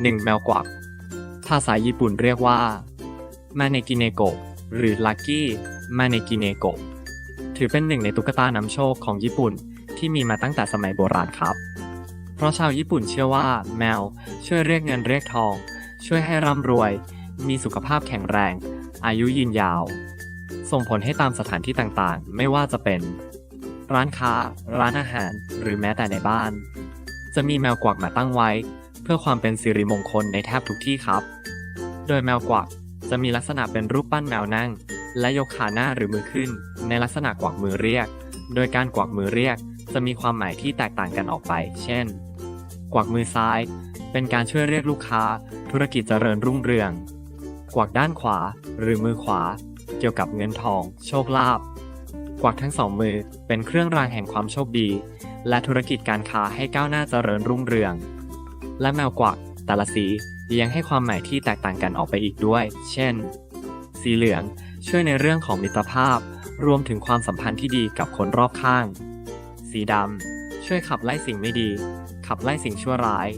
1. แมวกวัก ภาษาญี่ปุ่นเรียกว่า มาเนกิเนโกะหรือลักกี้มาเนกิเนโกะถือเป็นหนึ่งในตุ๊กตานำโชคของญี่ปุ่นที่มีมาตั้งแต่สมัยโบราณครับ เพราะชาวญี่ปุ่นเชื่อว่าแมวช่วยเรียกเงินเรียกทอง ช่วยให้ร่ำรวย มีสุขภาพแข็งแรง อายุยืนยาว ส่งผลให้ตามสถานที่ต่างๆ ไม่ว่าจะเป็น ร้านค้า ร้านอาหาร หรือแม้แต่ในบ้าน จะมีแมวกวักมาตั้งไว้ เพื่อความเป็นสิริมงคลในแทบทุกที่ครับ โดยแมวกวักจะมีลักษณะเป็นรูปปั้นแมวนั่ง และยกขาหน้าหรือมือขึ้น ในลักษณะกวักมือเรียก โดยการกวักมือเรียก จะมีความหมายที่แตกต่างกันออกไป เช่น กวักมือซ้าย เป็นการช่วยเรียกลูกค้า ธุรกิจเจริญรุ่งเรือง กวักด้านขวา หรือมือขวา เกี่ยวกับเงินทอง โชคลาภ กวักทั้งสองมือเป็นเครื่องรางแห่งความโชคดี และธุรกิจการค้าให้ก้าวหน้าเจริญรุ่งเรือง และแมวกวักแต่ละสียังให้ความหมายที่แตกต่างกันออกไปอีกด้วย เช่น สีเหลืองช่วยในเรื่องของมิตรภาพ รวมถึงความสัมพันธ์ที่ดีกับคนรอบข้าง สีดำช่วยขับไล่สิ่งไม่ดี ขับไล่สิ่งชั่วร้าย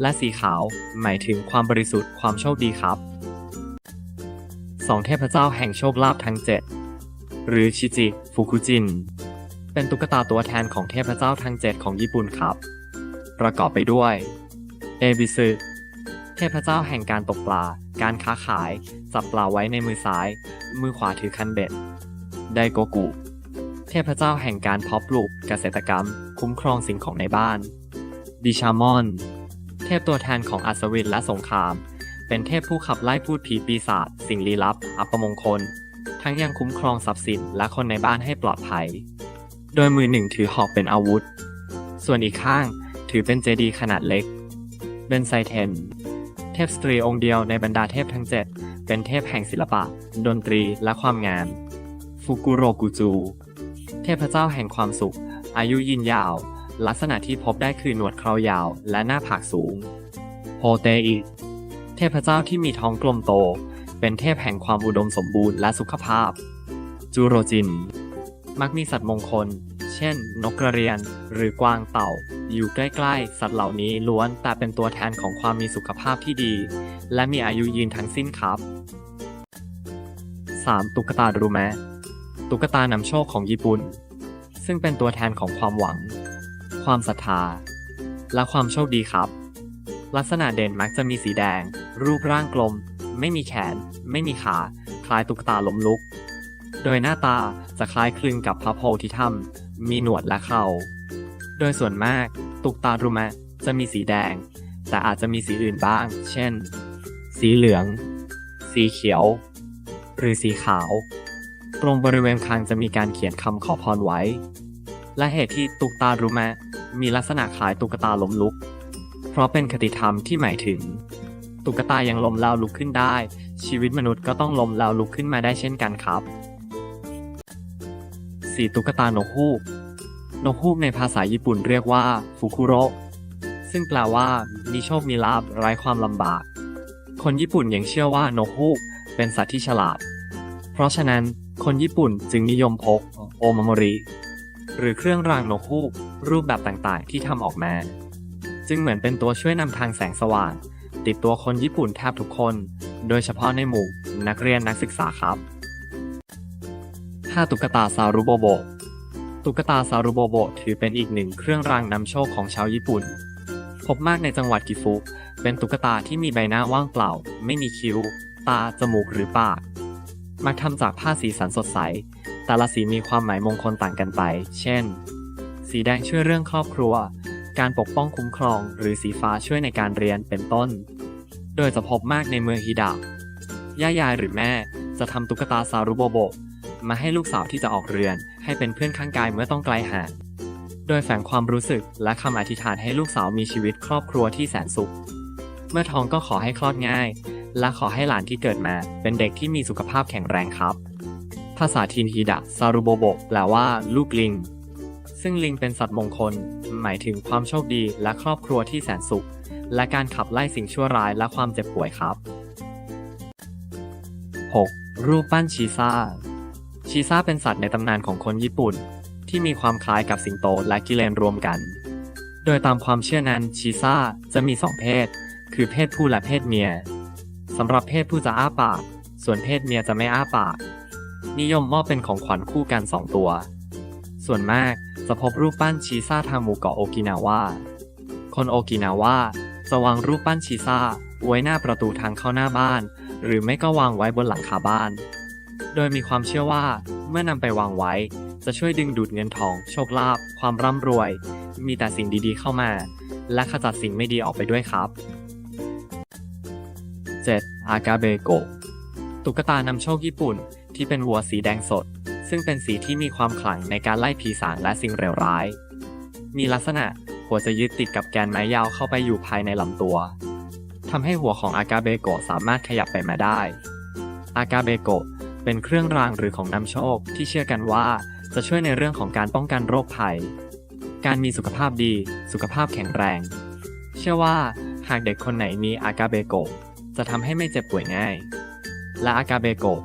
และสีขาวหมายถึงความบริสุทธิ์ความโชคดีครับสองเทพเจ้าแห่งโชคลาภทั้งเจ็ดหรือชิจิฟุคุจิน เป็นตุ๊กตาตัวแทนของเทพเจ้าทั้งเจ็ดของญี่ปุ่นครับ ประกอบไปด้วย เอบิซึเทพเจ้าแห่งการตกปลา การค้าขาย จับปลาไว้ในมือซ้าย มือขวาถือคันเบ็ด ไดโกกุ เทพเจ้าแห่งการเพาะปลูกเกษตรกรรม คุ้มครองสิ่งของในบ้าน ดิชามอน เทพตัวแทนของอัศวินและสงคราม เป็นเทพผู้ขับไล่พูดผีปีศาจ สิ่งลี้ลับ อัปมงคล ทั้งยังคุ้มครองทรัพย์สินและคนในบ้านให้ปลอดภัย โดยมือหนึ่งถือหอกเป็นอาวุธ ส่วนอีกข้างถือเป็นเจดีย์ขนาดเล็ก เบนไซเทน เทพสตรีองค์เดียวในบรรดาเทพทั้งเจ็ดเป็นเทพแห่งศิลปะ ดนตรีและความงามฟุกุโรกุจู เทพเจ้าแห่งความสุข อายุยืนยาว ลักษณะที่พบได้คือหนวดเครายาวและหน้าผากสูงโฮเตอิเทพเจ้าที่มีท้องกลมโต เป็นเทพแห่งความอุดมสมบูรณ์และสุขภาพ จูโรจิน มักมีสัตว์มงคล เช่น นกกระเรียน หรือกวางเต่า อยู่ใกล้ๆ สัตว์เหล่านี้ล้วนแต่เป็นตัวแทนของความมีสุขภาพที่ดี และมีอายุยืนทั้งสิ้นครับ 3. ตุ๊กตารูแมตุ๊กตานำโชคของญี่ปุ่น ซึ่งเป็นตัวแทนของความหวัง ความศรัทธา และความโชคดีครับ ลักษณะเด่นมักจะมีสีแดง รูปร่างกลม ไม่มีแขน ไม่มีขา คล้ายตุ๊กตาล้มลุก โดยหน้าตาจะคล้ายคลึงกับพระโพธิธรรม มีหนวดและเคราโดยส่วนมากตุกตารุมะจะมีสีแดง แต่อาจจะมีสีอื่นบ้าง เช่น สีเหลือง สีเขียว หรือสีขาว ตรงบริเวณคางจะมีการเขียนคำขอพรไว้ และเหตุที่ตุกตารุมะมีลักษณะคล้ายตุ๊กตาล้มลุก เพราะเป็นคติธรรมที่หมายถึง ตุ๊กตายังล้มแล้วลุกขึ้นได้ ชีวิตมนุษย์ก็ต้องล้มแล้วลุกขึ้นมาได้เช่นกันครับ สีตุ๊กตานกฮูก นกฮูกในภาษาญี่ปุ่นเรียกว่าฟุคุโระซึ่งแปลว่า มีโชคมีลาภไร้ความลำบาก คนญี่ปุ่นยังเชื่อว่านกฮูกเป็นสัตว์ที่ฉลาด เพราะฉะนั้นคนญี่ปุ่นจึงนิยมพกโอมาโมริหรือเครื่องรางนกฮูกรูปแบบต่างๆ ที่ทำออกมา จึงเหมือนเป็นตัวช่วยนำทางแสงสว่าง ติดตัวคนญี่ปุ่นแทบทุกคน โดยเฉพาะในหมู่นักเรียนนักศึกษาครับ 5. ตุ๊กตาซารุโบโบ ตุ๊กตาซารุโบโบ ถือเป็นอีกหนึ่งเครื่องรางนำโชคของชาวญี่ปุ่น พบมากในจังหวัดกิฟุ เป็นตุ๊กตาที่มีใบหน้าว่างเปล่า ไม่มีคิ้ว ตา จมูกหรือปาก มักทำจากผ้าสีสันสดใส แต่ละสีมีความหมายมงคลต่างกันไป เช่น สีแดงช่วยเรื่องครอบครัว การปกป้องคุ้มครอง หรือสีฟ้าช่วยในการเรียน เป็นต้น โดยจะพบมากในเมืองฮิดะย่ายายหรือแม่จะทำตุ๊กตาซารุโบโบ มาให้ลูกสาวที่จะออกเรือน ให้เป็นเพื่อนข้างกายเมื่อต้องไกลห่าง โดยแฝงความรู้สึกและคำอธิษฐานให้ลูกสาวมีชีวิตครอบครัวที่แสนสุข เมื่อท้องก็ขอให้คลอดง่าย และขอให้หลานที่เกิดมาเป็นเด็กที่มีสุขภาพแข็งแรงครับ ภาษาทินฮิดะซารุโบโบแปลว่าลูกลิง ซึ่งลิงเป็นสัตว์มงคล หมายถึงความโชคดีและครอบครัวที่แสนสุข และการขับไล่สิ่งชั่วร้ายและความเจ็บป่วยครับ 6. รูปปั้นชีซ่า ชีซ่าเป็นสัตว์ในตำนานของคนญี่ปุ่น ที่มีความคล้ายกับสิงโตและกิเลนรวมกัน โดยตามความเชื่อนั้นชีซ่าจะมีสองเพศ คือเพศผู้และเพศเมียสำหรับเพศผู้จะอ้าปาก ส่วนเพศเมียจะไม่อ้าปาก นิยมมอบเป็นของขวัญคู่กันสองตัว ส่วนมากจะพบรูปปั้นชีซ่าทางหมู่เกาะโอกินาวา คนโอกินาวาจะวางรูปปั้นชีซ่าไว้หน้าประตูทางเข้าหน้าบ้าน หรือไม่ก็วางไว้บนหลังคาบ้าน โดยมีความเชื่อว่าเมื่อนำไปวางไว้ จะช่วยดึงดูดเงินทอง โชคลาภความร่ำรวย มีแต่สิ่งดีๆเข้ามา และขจัดสิ่งไม่ดีออกไปด้วยครับ 7. อากาเบโกตุ๊กตานำโชคญี่ปุ่นที่เป็นวัวสีแดงสด ซึ่งเป็นสีที่มีความขลังในการไล่ผีสางและสิ่งเลวร้าย มีลักษณะหัวจะยึดติดกับแกนไม้ยาวเข้าไปอยู่ภายในลำตัวทำให้หัวของอากาเบโกสามารถขยับไปมาได้ อากาเบโก เป็นเครื่องรางหรือของนำโชค ที่เชื่อกันว่าจะช่วยในเรื่องของการป้องกันโรคภัย การมีสุขภาพดี สุขภาพแข็งแรง เชื่อว่าหากเด็กคนไหนมีอากาเบโกะจะทำให้ไม่เจ็บป่วยง่าย และอากาเบโกะ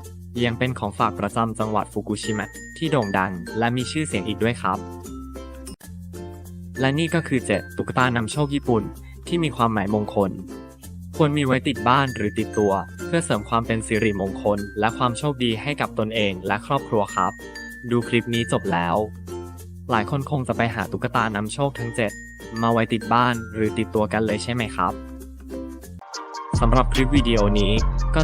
ยังเป็นของฝากประจำจังหวัดฟุกุชิมะที่โด่งดังและมีชื่อเสียงอีกด้วยครับ และนี่ก็คือ 7 ตุ๊กตานำโชคญี่ปุ่นที่มีความหมายมงคล ควรมีไว้ติดบ้านหรือติดตัว พื่อเสริมความเป็นสิริมงคล และความโชคดีให้กับตนเองและครอบครัวครับ ดูคลิปนี้จบแล้ว หลายคนคงจะไปหาตุ๊กตานำโชคทั้ง 7 มาไว้ติดบ้านหรือติดตัวกันเลยใช่ไหมครับสำหรับคลิปวิดีโอนี้ก็